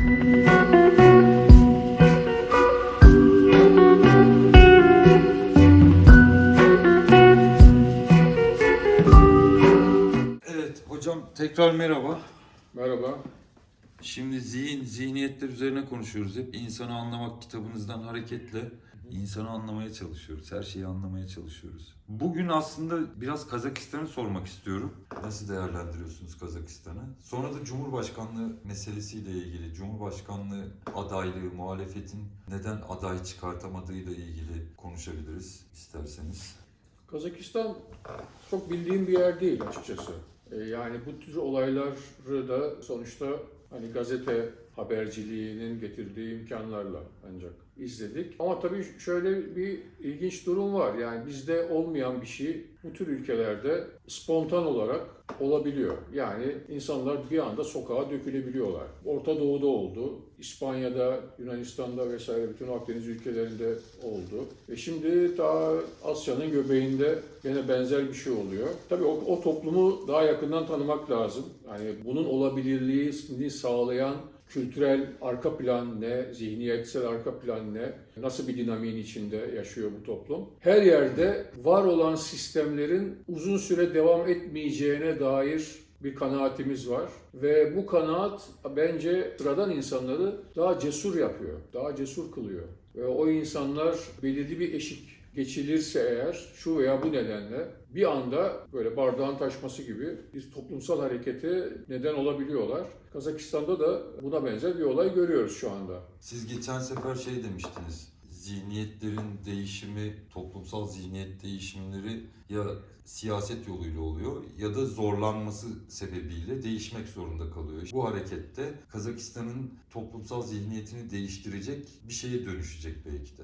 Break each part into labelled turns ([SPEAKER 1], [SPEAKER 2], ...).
[SPEAKER 1] Evet hocam tekrar merhaba.
[SPEAKER 2] Merhaba.
[SPEAKER 1] Şimdi zihin, zihniyetler üzerine konuşuyoruz. Hep insanı anlamak kitabınızdan hareketle insanı anlamaya çalışıyoruz. Her şeyi anlamaya çalışıyoruz. Bugün aslında biraz Kazakistan'ı sormak istiyorum. Nasıl değerlendiriyorsunuz Kazakistan'ı? Sonra da Cumhurbaşkanlığı meselesiyle ilgili, Cumhurbaşkanlığı adaylığı, muhalefetin neden aday çıkartamadığıyla ilgili konuşabiliriz isterseniz.
[SPEAKER 2] Kazakistan çok bildiğim bir yer değil açıkçası. Ee, Yani bu tür olayları da sonuçta hani gazete haberciliğinin getirdiği imkanlarla ancak izledik. Ama tabii şöyle bir ilginç durum var. Yani bizde olmayan bir şey bu tür ülkelerde spontan olarak olabiliyor. Yani insanlar bir anda sokağa dökülebiliyorlar. Orta Doğu'da oldu, İspanya'da, Yunanistan'da vesaire bütün Akdeniz ülkelerinde oldu. Ve şimdi daha Asya'nın göbeğinde gene benzer bir şey oluyor. Tabii o, o toplumu daha yakından tanımak lazım. Yani bunun olabilirliğini sağlayan kültürel arka plan ne, zihniyetsel arka plan ne, nasıl bir dinamiğin içinde yaşıyor bu toplum. Her yerde var olan sistemlerin uzun süre devam etmeyeceğine dair bir kanaatimiz var ve bu kanaat bence sıradan insanları daha cesur yapıyor, daha cesur kılıyor. Ve o insanlar belirli bir eşik geçilirse eğer şu veya bu nedenle bir anda böyle bardağın taşması gibi bir toplumsal harekete neden olabiliyorlar. Kazakistan'da da buna benzer bir olay görüyoruz şu anda.
[SPEAKER 1] Siz geçen sefer şey demiştiniz. Zihniyetlerin değişimi, toplumsal zihniyet değişimleri ya siyaset yoluyla oluyor ya da zorlanması sebebiyle değişmek zorunda kalıyor. Bu harekette Kazakistan'ın toplumsal zihniyetini değiştirecek bir şeye dönüşecek belki de.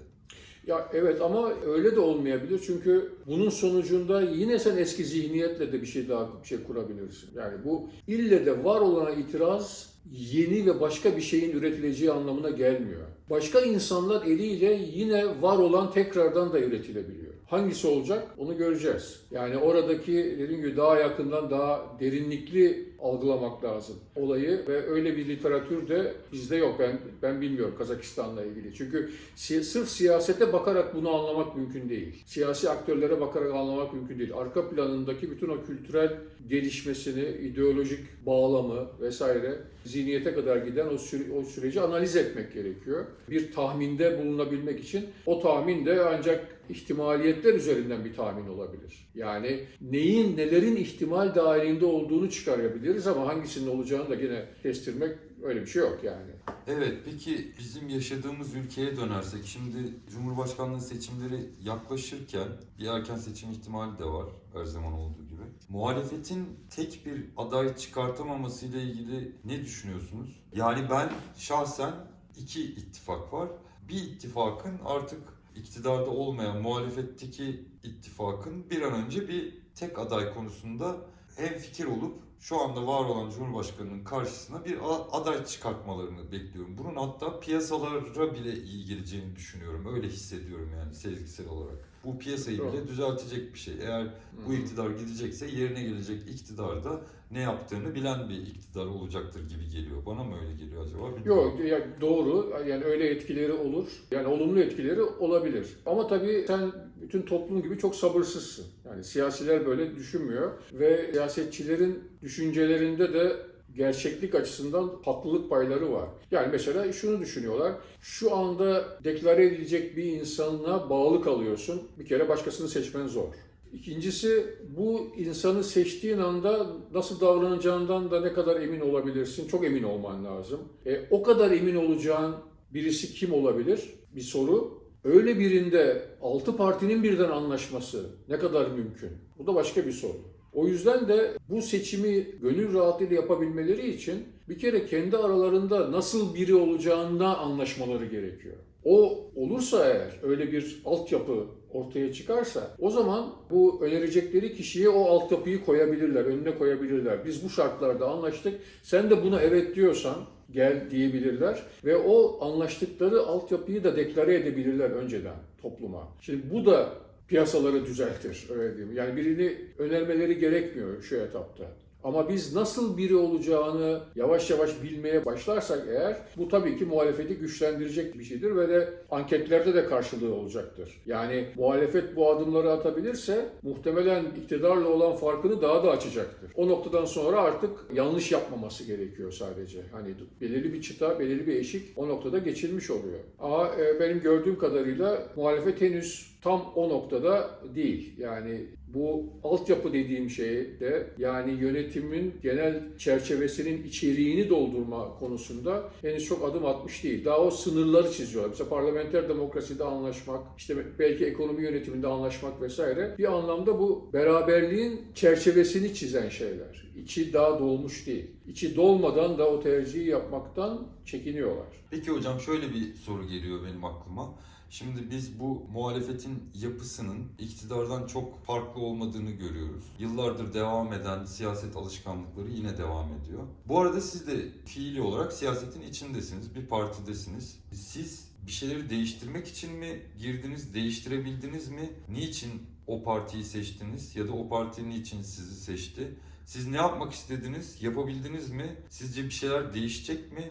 [SPEAKER 2] Ya evet ama öyle de olmayabilir çünkü bunun sonucunda yine sen eski zihniyetle de bir şey daha bir şey kurabilirsin. Yani bu ille de var olana itiraz yeni ve başka bir şeyin üretileceği anlamına gelmiyor. Başka insanlar eliyle yine var olan tekrardan da üretilebiliyor. Hangisi olacak onu göreceğiz. Yani oradaki dediğim gibi daha yakından daha derinlikli algılamak lazım olayı ve öyle bir literatür de bizde yok. Ben ben bilmiyorum Kazakistan'la ilgili. Çünkü si- sırf siyasete bakarak bunu anlamak mümkün değil. Siyasi aktörlere bakarak anlamak mümkün değil. Arka planındaki bütün o kültürel gelişmesini, ideolojik bağlamı vesaire zihniyete kadar giden o, süre- o süreci analiz etmek gerekiyor. Bir tahminde bulunabilmek için o tahmin de ancak ihtimaliyetler üzerinden bir tahmin olabilir. Yani neyin, nelerin ihtimal dahilinde olduğunu çıkarabiliriz ama hangisinin olacağını da yine kestirmek öyle bir şey yok yani.
[SPEAKER 1] Evet, peki bizim yaşadığımız ülkeye dönersek, şimdi Cumhurbaşkanlığı seçimleri yaklaşırken bir erken seçim ihtimali de var her zaman olduğu gibi. Muhalefetin tek bir aday çıkartamaması ile ilgili ne düşünüyorsunuz? Yani ben şahsen iki ittifak var. Bir ittifakın artık iktidarda olmayan muhalefetteki ittifakın bir an önce bir tek aday konusunda hem fikir olup şu anda var olan Cumhurbaşkanı'nın karşısına bir aday çıkartmalarını bekliyorum. Bunun hatta piyasalara bile iyi geleceğini düşünüyorum. Öyle hissediyorum yani sezgisel olarak. Bu piyasayı
[SPEAKER 2] Doğru.
[SPEAKER 1] bile düzeltecek bir şey. Eğer bu iktidar gidecekse yerine gelecek iktidar da ne yaptığını bilen bir iktidar olacaktır gibi geliyor. Bana mı öyle geliyor acaba? Bilmiyorum.
[SPEAKER 2] Yok ya doğru yani öyle etkileri olur. Yani olumlu etkileri olabilir. Ama tabii sen bütün toplum gibi çok sabırsızsın. Yani siyasiler böyle düşünmüyor ve siyasetçilerin düşüncelerinde de gerçeklik açısından haklılık payları var. Yani mesela şunu düşünüyorlar. Şu anda deklare edilecek bir insana bağlı kalıyorsun. Bir kere başkasını seçmen zor. İkincisi bu insanı seçtiğin anda nasıl davranacağından da ne kadar emin olabilirsin? Çok emin olman lazım. E, o kadar emin olacağın birisi kim olabilir? Bir soru. Öyle birinde altı partinin birden anlaşması ne kadar mümkün? Bu da başka bir soru. O yüzden de bu seçimi gönül rahatlığıyla yapabilmeleri için bir kere kendi aralarında nasıl biri olacağına anlaşmaları gerekiyor. O olursa eğer öyle bir altyapı ortaya çıkarsa o zaman bu önerecekleri kişiye o altyapıyı koyabilirler, önüne koyabilirler. Biz bu şartlarda anlaştık. Sen de buna evet diyorsan gel diyebilirler ve o anlaştıkları altyapıyı da deklare edebilirler önceden topluma. Şimdi bu da piyasaları düzeltir öyle diyeyim. Yani birini önermeleri gerekmiyor şu etapta. Ama biz nasıl biri olacağını yavaş yavaş bilmeye başlarsak eğer bu tabii ki muhalefeti güçlendirecek bir şeydir ve de anketlerde de karşılığı olacaktır. Yani muhalefet bu adımları atabilirse muhtemelen iktidarla olan farkını daha da açacaktır. O noktadan sonra artık yanlış yapmaması gerekiyor sadece. Hani belirli bir çıta, belirli bir eşik o noktada geçilmiş oluyor. Ama e, benim gördüğüm kadarıyla muhalefet henüz tam o noktada değil. Yani bu altyapı dediğim şey de yani yönetimin genel çerçevesinin içeriğini doldurma konusunda henüz çok adım atmış değil. Daha o sınırları çiziyorlar. Mesela parlamenter demokraside anlaşmak, işte belki ekonomi yönetiminde anlaşmak vesaire bir anlamda bu beraberliğin çerçevesini çizen şeyler. İçi daha dolmuş değil. İçi dolmadan da o tercihi yapmaktan çekiniyorlar.
[SPEAKER 1] Peki hocam şöyle bir soru geliyor benim aklıma. Şimdi biz bu muhalefetin yapısının iktidardan çok farklı olmadığını görüyoruz. Yıllardır devam eden siyaset alışkanlıkları yine devam ediyor. Bu arada siz de fiili olarak siyasetin içindesiniz, bir partidesiniz. Siz bir şeyleri değiştirmek için mi girdiniz, değiştirebildiniz mi? Niçin o partiyi seçtiniz ya da o parti niçin sizi seçti? Siz ne yapmak istediniz, yapabildiniz mi? Sizce bir şeyler değişecek mi?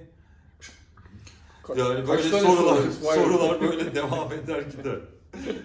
[SPEAKER 1] Yani böyle sorular, sorular böyle devam eder gider.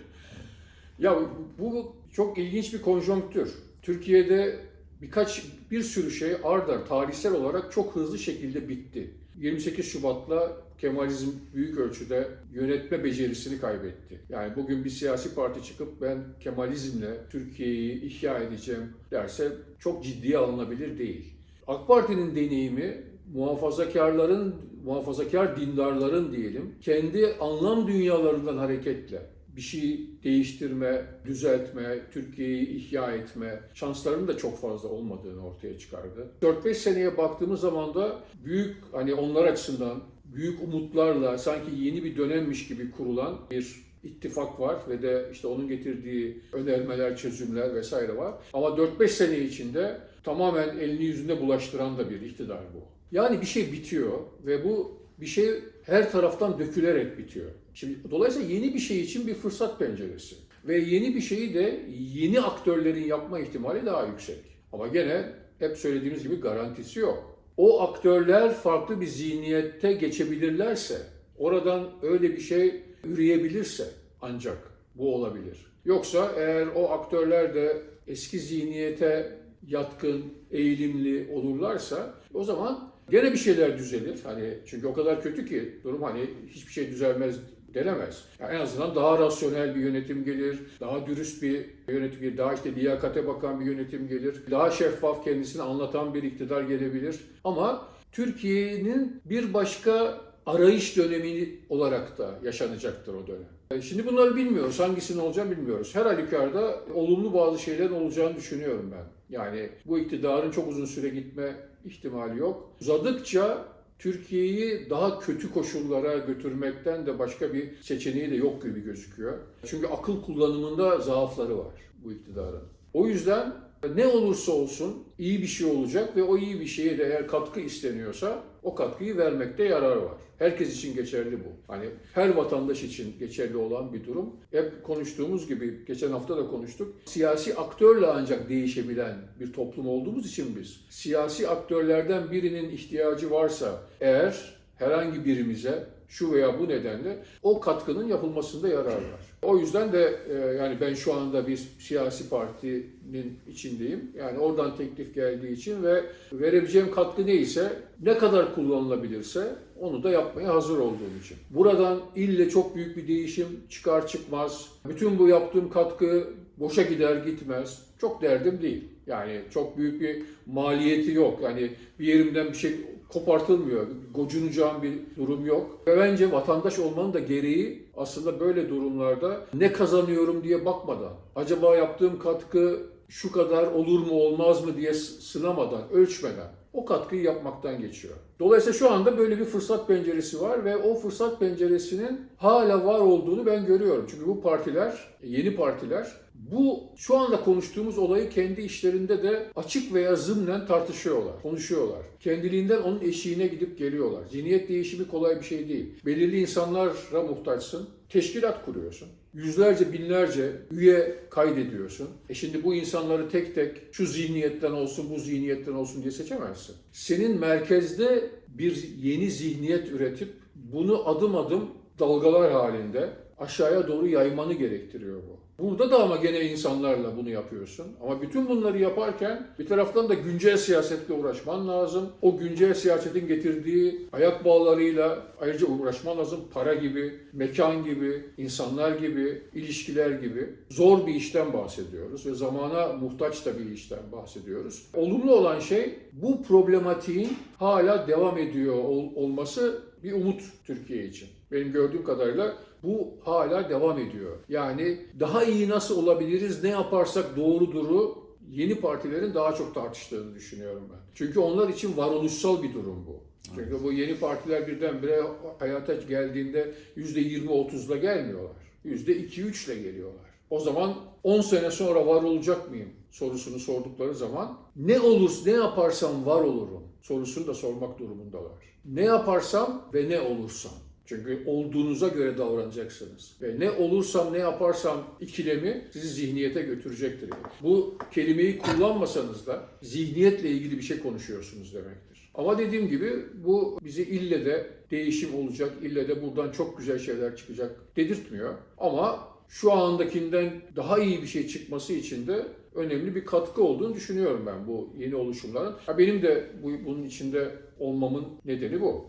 [SPEAKER 2] Ya bu çok ilginç bir konjonktür. Türkiye'de birkaç bir sürü şey arda tarihsel olarak çok hızlı şekilde bitti. 28 Şubat'la Kemalizm büyük ölçüde yönetme becerisini kaybetti. Yani bugün bir siyasi parti çıkıp ben Kemalizmle Türkiye'yi ihya edeceğim derse çok ciddiye alınabilir değil. AK Parti'nin deneyimi muhafazakarların, muhafazakar dindarların diyelim, kendi anlam dünyalarından hareketle bir şey değiştirme, düzeltme, Türkiye'yi ihya etme şanslarının da çok fazla olmadığını ortaya çıkardı. 4-5 seneye baktığımız zaman da büyük hani onlar açısından büyük umutlarla sanki yeni bir dönemmiş gibi kurulan bir ittifak var ve de işte onun getirdiği önermeler, çözümler vesaire var. Ama 4-5 sene içinde tamamen elini yüzünde bulaştıran da bir iktidar bu. Yani bir şey bitiyor ve bu bir şey her taraftan dökülerek bitiyor. Şimdi dolayısıyla yeni bir şey için bir fırsat penceresi ve yeni bir şeyi de yeni aktörlerin yapma ihtimali daha yüksek. Ama gene hep söylediğimiz gibi garantisi yok. O aktörler farklı bir zihniyette geçebilirlerse, oradan öyle bir şey üreyebilirse ancak bu olabilir. Yoksa eğer o aktörler de eski zihniyete yatkın, eğilimli olurlarsa o zaman gene bir şeyler düzelir. Hani çünkü o kadar kötü ki durum hani hiçbir şey düzelmez denemez. Yani en azından daha rasyonel bir yönetim gelir, daha dürüst bir yönetim gelir, daha işte liyakate bakan bir yönetim gelir, daha şeffaf kendisini anlatan bir iktidar gelebilir. Ama Türkiye'nin bir başka arayış dönemi olarak da yaşanacaktır o dönem. E, Şimdi bunları bilmiyoruz. Hangisinin olacağını bilmiyoruz. Her halükarda olumlu bazı şeylerin olacağını düşünüyorum ben. Yani bu iktidarın çok uzun süre gitme ihtimali yok. Uzadıkça Türkiye'yi daha kötü koşullara götürmekten de başka bir seçeneği de yok gibi gözüküyor. Çünkü akıl kullanımında zaafları var bu iktidarın. O yüzden ne olursa olsun iyi bir şey olacak ve o iyi bir şeye de eğer katkı isteniyorsa o katkıyı vermekte yarar var. Herkes için geçerli bu. Hani her vatandaş için geçerli olan bir durum. Hep konuştuğumuz gibi geçen hafta da konuştuk. Siyasi aktörle ancak değişebilen bir toplum olduğumuz için biz siyasi aktörlerden birinin ihtiyacı varsa eğer herhangi birimize şu veya bu nedenle o katkının yapılmasında yarar var. O yüzden de e, yani ben şu anda bir siyasi partinin içindeyim. Yani oradan teklif geldiği için ve verebileceğim katkı neyse ne kadar kullanılabilirse onu da yapmaya hazır olduğum için. Buradan ille çok büyük bir değişim çıkar çıkmaz. Bütün bu yaptığım katkı boşa gider gitmez. Çok derdim değil. Yani çok büyük bir maliyeti yok. Yani bir yerimden bir şey kopartılmıyor. Gocunacağım bir durum yok. Ve bence vatandaş olmanın da gereği aslında böyle durumlarda ne kazanıyorum diye bakmadan, acaba yaptığım katkı şu kadar olur mu olmaz mı diye sınamadan, ölçmeden o katkıyı yapmaktan geçiyor. Dolayısıyla şu anda böyle bir fırsat penceresi var ve o fırsat penceresinin hala var olduğunu ben görüyorum. Çünkü bu partiler, yeni partiler Bu şu anda konuştuğumuz olayı kendi işlerinde de açık veya zımnen tartışıyorlar, konuşuyorlar. Kendiliğinden onun eşiğine gidip geliyorlar. Zihniyet değişimi kolay bir şey değil. Belirli insanlara muhtaçsın. Teşkilat kuruyorsun. Yüzlerce, binlerce üye kaydediyorsun. E şimdi bu insanları tek tek şu zihniyetten olsun, bu zihniyetten olsun diye seçemezsin. Senin merkezde bir yeni zihniyet üretip bunu adım adım dalgalar halinde aşağıya doğru yaymanı gerektiriyor bu. Burada da ama gene insanlarla bunu yapıyorsun. Ama bütün bunları yaparken bir taraftan da güncel siyasetle uğraşman lazım. O güncel siyasetin getirdiği ayak bağlarıyla ayrıca uğraşman lazım. Para gibi, mekan gibi, insanlar gibi, ilişkiler gibi. Zor bir işten bahsediyoruz ve zamana muhtaç da bir işten bahsediyoruz. Olumlu olan şey bu problematiğin hala devam ediyor ol- olması bir umut Türkiye için. Benim gördüğüm kadarıyla bu hala devam ediyor. Yani daha iyi nasıl olabiliriz, ne yaparsak doğruduru yeni partilerin daha çok tartıştığını düşünüyorum ben. Çünkü onlar için varoluşsal bir durum bu. Çünkü bu yeni partiler birdenbire hayata geldiğinde %20-30'la gelmiyorlar. %2-3 ile geliyorlar. O zaman 10 sene sonra var olacak mıyım sorusunu sordukları zaman ne olur, ne yaparsam var olurum sorusunu da sormak durumundalar. Ne yaparsam ve ne olursam. Çünkü olduğunuza göre davranacaksınız. Ve ne olursam ne yaparsam ikilemi sizi zihniyete götürecektir. Bu kelimeyi kullanmasanız da zihniyetle ilgili bir şey konuşuyorsunuz demektir. Ama dediğim gibi bu bizi ille de değişim olacak, ille de buradan çok güzel şeyler çıkacak dedirtmiyor. Ama şu andakinden daha iyi bir şey çıkması için de önemli bir katkı olduğunu düşünüyorum ben bu yeni oluşumların. Benim de bu, bunun içinde olmamın nedeni bu.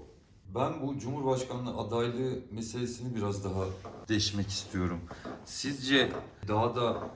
[SPEAKER 1] Ben bu Cumhurbaşkanlığı adaylığı meselesini biraz daha değişmek istiyorum. Sizce daha da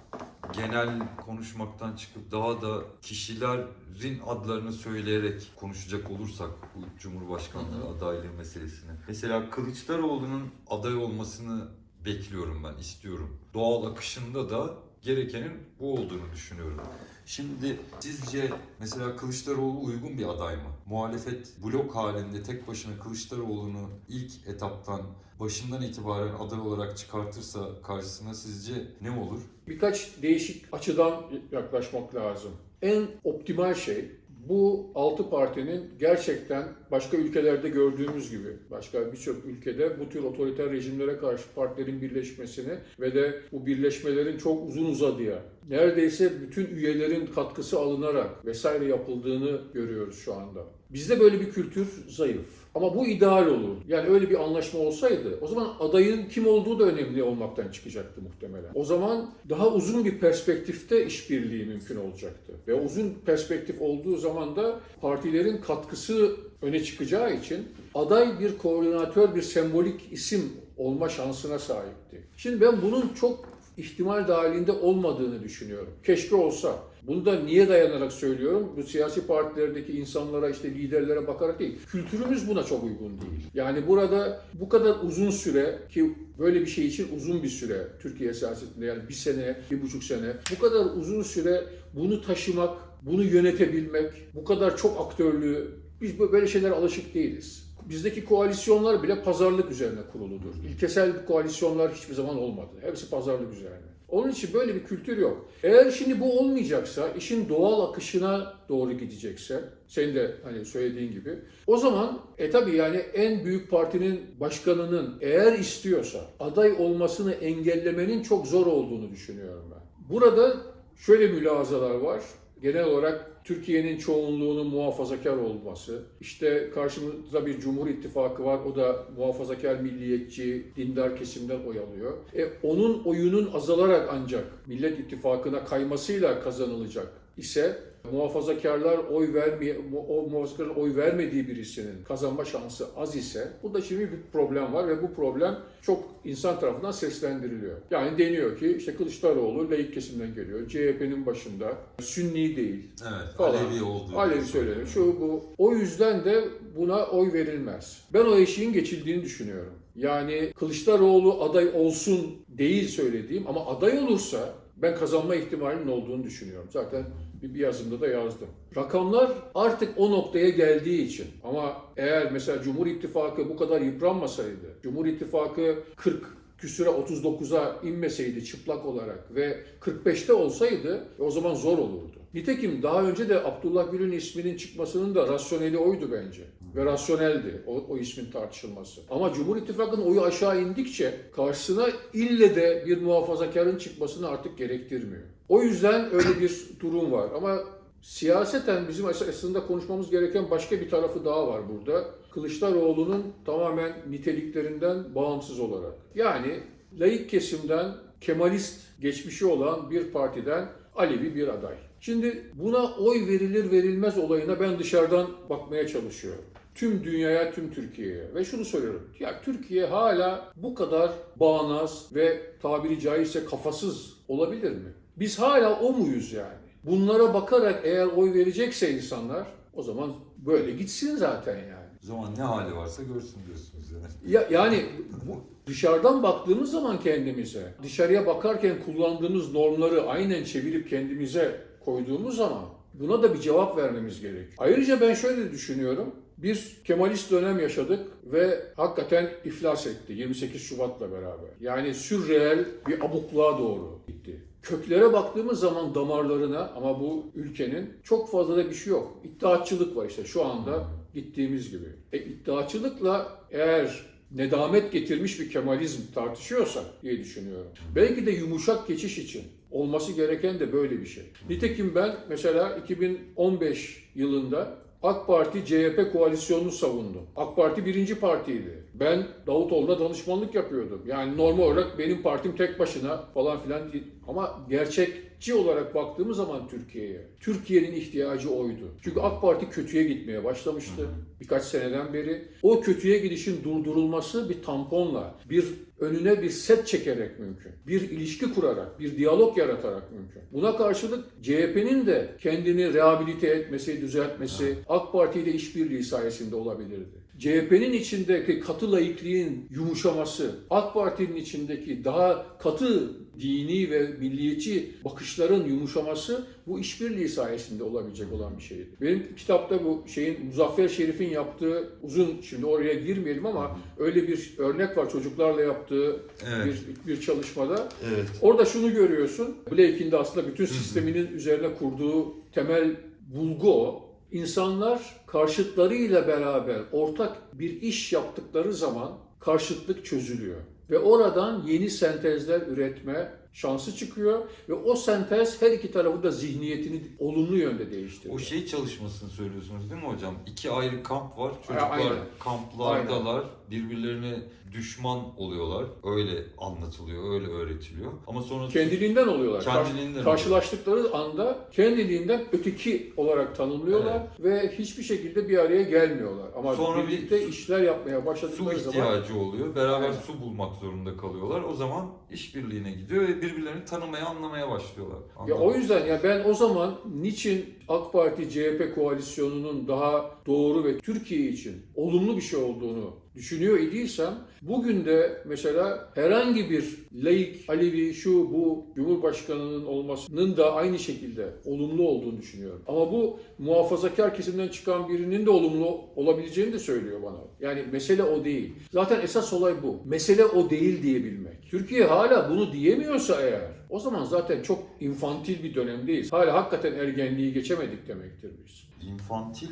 [SPEAKER 1] genel konuşmaktan çıkıp daha da kişilerin adlarını söyleyerek konuşacak olursak bu Cumhurbaşkanlığı adaylığı meselesini. Mesela Kılıçdaroğlu'nun aday olmasını bekliyorum ben, istiyorum. Doğal akışında da gerekenin bu olduğunu düşünüyorum. Şimdi sizce mesela Kılıçdaroğlu uygun bir aday mı? Muhalefet blok halinde tek başına Kılıçdaroğlu'nu ilk etaptan başından itibaren aday olarak çıkartırsa karşısına sizce ne olur?
[SPEAKER 2] Birkaç değişik açıdan yaklaşmak lazım. En optimal şey bu altı partinin gerçekten başka ülkelerde gördüğümüz gibi başka birçok ülkede bu tür otoriter rejimlere karşı partilerin birleşmesini ve de bu birleşmelerin çok uzun uzadıya neredeyse bütün üyelerin katkısı alınarak vesaire yapıldığını görüyoruz şu anda. Bizde böyle bir kültür zayıf. Ama bu ideal olur. Yani öyle bir anlaşma olsaydı o zaman adayın kim olduğu da önemli olmaktan çıkacaktı muhtemelen. O zaman daha uzun bir perspektifte işbirliği mümkün olacaktı. Ve uzun perspektif olduğu zaman da partilerin katkısı öne çıkacağı için aday bir koordinatör, bir sembolik isim olma şansına sahipti. Şimdi ben bunun çok ihtimal dahilinde olmadığını düşünüyorum. Keşke olsa. Bunu da niye dayanarak söylüyorum? Bu siyasi partilerdeki insanlara işte liderlere bakarak değil. Kültürümüz buna çok uygun değil. Yani burada bu kadar uzun süre ki böyle bir şey için uzun bir süre Türkiye siyasetinde yani bir sene, bir buçuk sene bu kadar uzun süre bunu taşımak, bunu yönetebilmek, bu kadar çok aktörlüğü biz böyle şeylere alışık değiliz. Bizdeki koalisyonlar bile pazarlık üzerine kuruludur. İlkesel koalisyonlar hiçbir zaman olmadı. Hepsi pazarlık üzerine. Onun için böyle bir kültür yok. Eğer şimdi bu olmayacaksa, işin doğal akışına doğru gidecekse, senin de hani söylediğin gibi, o zaman e tabi yani en büyük partinin başkanının eğer istiyorsa aday olmasını engellemenin çok zor olduğunu düşünüyorum ben. Burada şöyle mülahazalar var. Genel olarak Türkiye'nin çoğunluğunun muhafazakar olması, işte karşımızda bir Cumhur İttifakı var, o da muhafazakar, milliyetçi, dindar kesimden oy alıyor. E, onun oyunun azalarak ancak Millet İttifakı'na kaymasıyla kazanılacak ise muhafazakarlar oy vermeye, o muhafazakarların oy vermediği birisinin kazanma şansı az ise burada şimdi bir problem var ve bu problem çok insan tarafından seslendiriliyor. Yani deniyor ki işte Kılıçdaroğlu laik kesimden geliyor. CHP'nin başında Sünni değil.
[SPEAKER 1] Evet,
[SPEAKER 2] Falan.
[SPEAKER 1] Alevi olduğu.
[SPEAKER 2] Alevi söyleniyor. Şu bu. O yüzden de buna oy verilmez. Ben o eşiğin geçildiğini düşünüyorum. Yani Kılıçdaroğlu aday olsun değil söylediğim ama aday olursa ben kazanma ihtimalinin olduğunu düşünüyorum. Zaten bir yazımda da yazdım. Rakamlar artık o noktaya geldiği için ama eğer mesela Cumhur İttifakı bu kadar yıpranmasaydı, Cumhur İttifakı 40 küsüre 39'a inmeseydi çıplak olarak ve 45'te olsaydı o zaman zor olurdu. Nitekim daha önce de Abdullah Gül'ün isminin çıkmasının da rasyoneli oydu bence. Ve rasyoneldi o, o ismin tartışılması. Ama Cumhur İttifakı'nın oyu aşağı indikçe karşısına ille de bir muhafazakarın çıkmasını artık gerektirmiyor. O yüzden öyle bir durum var. Ama siyaseten bizim aslında konuşmamız gereken başka bir tarafı daha var burada. Kılıçdaroğlu'nun tamamen niteliklerinden bağımsız olarak. Yani laik kesimden Kemalist geçmişi olan bir partiden Alevi bir aday. Şimdi buna oy verilir verilmez olayına ben dışarıdan bakmaya çalışıyorum. Tüm dünyaya, tüm Türkiye'ye. Ve şunu söylüyorum. Ya Türkiye hala bu kadar bağnaz ve tabiri caizse kafasız olabilir mi? Biz hala o muyuz yani? Bunlara bakarak eğer oy verecekse insanlar o zaman böyle gitsin zaten yani.
[SPEAKER 1] O zaman ne hali varsa görsün diyorsunuz yani.
[SPEAKER 2] Ya, yani bu, dışarıdan baktığımız zaman kendimize, dışarıya bakarken kullandığımız normları aynen çevirip kendimize koyduğumuz zaman buna da bir cevap vermemiz gerek. Ayrıca ben şöyle düşünüyorum. Bir Kemalist dönem yaşadık ve hakikaten iflas etti 28 Şubat'la beraber. Yani sürreel bir abukluğa doğru gitti. Köklere baktığımız zaman damarlarına ama bu ülkenin çok fazla da bir şey yok. İttihatçılık var işte şu anda gittiğimiz gibi. E, iddiaçılıkla eğer nedamet getirmiş bir Kemalizm tartışıyorsak diye düşünüyorum. Belki de yumuşak geçiş için olması gereken de böyle bir şey. Nitekim ben mesela 2015 yılında AK Parti CHP koalisyonunu savundum. AK Parti birinci partiydi. Ben Davutoğlu'na danışmanlık yapıyordum. Yani normal olarak benim partim tek başına falan filan. Ama gerçekçi olarak baktığımız zaman Türkiye'ye, Türkiye'nin ihtiyacı oydu. Çünkü AK Parti kötüye gitmeye başlamıştı birkaç seneden beri. O kötüye gidişin durdurulması bir tamponla, bir önüne bir set çekerek mümkün. Bir ilişki kurarak, bir diyalog yaratarak mümkün. Buna karşılık CHP'nin de kendini rehabilite etmesi, düzeltmesi AK Parti ile işbirliği sayesinde olabilirdi. CHP'nin içindeki katı laikliğin yumuşaması, AK Parti'nin içindeki daha katı dini ve milliyetçi bakışların yumuşaması bu işbirliği sayesinde olabilecek olan bir şeydi. Benim kitapta bu şeyin Muzaffer Şerif'in yaptığı uzun şimdi oraya girmeyelim ama öyle bir örnek var çocuklarla yaptığı
[SPEAKER 1] Evet.
[SPEAKER 2] bir, bir çalışmada.
[SPEAKER 1] Evet.
[SPEAKER 2] Orada şunu görüyorsun. Blake'in de aslında bütün sisteminin üzerine kurduğu temel bulgu o. İnsanlar karşıtlarıyla beraber ortak bir iş yaptıkları zaman karşıtlık çözülüyor. Ve oradan yeni sentezler üretme şansı çıkıyor ve o sentez her iki tarafı da zihniyetini olumlu yönde değiştiriyor.
[SPEAKER 1] O şey çalışmasını söylüyorsunuz değil mi hocam? İki ayrı kamp var. Çocuklar
[SPEAKER 2] aynen.
[SPEAKER 1] kamplardalar. Birbirlerine düşman oluyorlar. Öyle anlatılıyor, öyle öğretiliyor. Ama sonra
[SPEAKER 2] Kendiliğinden oluyorlar.
[SPEAKER 1] Kendiliğinden
[SPEAKER 2] Kar- Karşılaştıkları anda kendiliğinden öteki olarak tanımlıyorlar ve hiçbir şekilde bir araya gelmiyorlar. Ama
[SPEAKER 1] Sonra bir
[SPEAKER 2] birlikte işler yapmaya
[SPEAKER 1] su
[SPEAKER 2] başladıkları zaman
[SPEAKER 1] ihtiyacı oluyor. Beraber
[SPEAKER 2] Aynen.
[SPEAKER 1] su bulmak zorunda kalıyorlar. O zaman işbirliğine gidiyor ve birbirlerini tanımaya, anlamaya başlıyorlar.
[SPEAKER 2] ya
[SPEAKER 1] Anladım.
[SPEAKER 2] o yüzden ya ben o zaman niçin AK Parti CHP koalisyonunun daha doğru ve Türkiye için olumlu bir şey olduğunu düşünüyor idiysem bugün de mesela herhangi bir laik, Alevi, şu bu Cumhurbaşkanının olmasının da aynı şekilde olumlu olduğunu düşünüyorum. Ama bu muhafazakar kesimden çıkan birinin de olumlu olabileceğini de söylüyor bana. Yani mesele o değil. Zaten esas olay bu. Mesele o değil diyebilmek. Türkiye hala bunu diyemiyorsa eğer o zaman zaten çok infantil bir dönemdeyiz. Hala hakikaten ergenliği geçemedik demektir biz.
[SPEAKER 1] İnfantil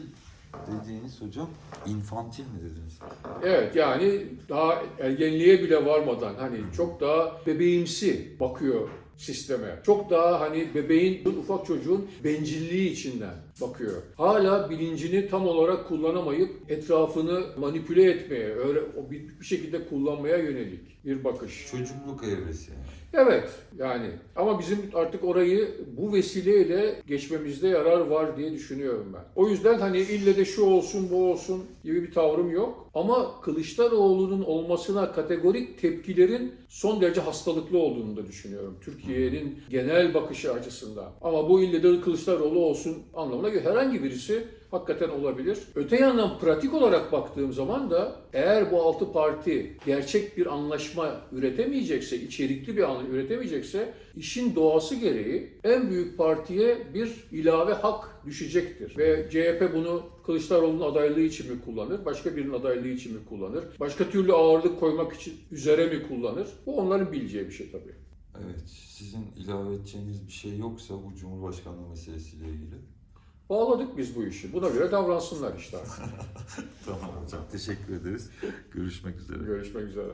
[SPEAKER 1] dediğiniz hocam, infantil mi dediniz?
[SPEAKER 2] Evet yani daha ergenliğe bile varmadan hani çok daha bebeğimsi bakıyor sisteme. Çok daha hani bebeğin, ufak çocuğun bencilliği içinden bakıyor. Hala bilincini tam olarak kullanamayıp etrafını manipüle etmeye, öyle bir, şekilde kullanmaya yönelik bir bakış.
[SPEAKER 1] Çocukluk evresi.
[SPEAKER 2] Evet yani ama bizim artık orayı bu vesileyle geçmemizde yarar var diye düşünüyorum ben. O yüzden hani ille de şu olsun bu olsun gibi bir tavrım yok. Ama Kılıçdaroğlu'nun olmasına kategorik tepkilerin son derece hastalıklı olduğunu da düşünüyorum. Türkiye'nin genel bakışı açısından. Ama bu ille de Kılıçdaroğlu olsun anlamına göre herhangi birisi hakikaten olabilir. Öte yandan pratik olarak baktığım zaman da eğer bu altı parti gerçek bir anlaşma üretemeyecekse, içerikli bir anlaşma üretemeyecekse işin doğası gereği en büyük partiye bir ilave hak düşecektir. Ve CHP bunu Kılıçdaroğlu'nun adaylığı için mi kullanır, başka birinin adaylığı için mi kullanır, başka türlü ağırlık koymak için üzere mi kullanır? Bu onların bileceği bir şey tabii.
[SPEAKER 1] Evet, sizin ilave edeceğiniz bir şey yoksa bu Cumhurbaşkanlığı meselesiyle ilgili.
[SPEAKER 2] Bağladık biz bu işi. Buna göre davransınlar işte.
[SPEAKER 1] Tamam hocam, teşekkür ederiz. Görüşmek üzere.
[SPEAKER 2] Görüşmek üzere.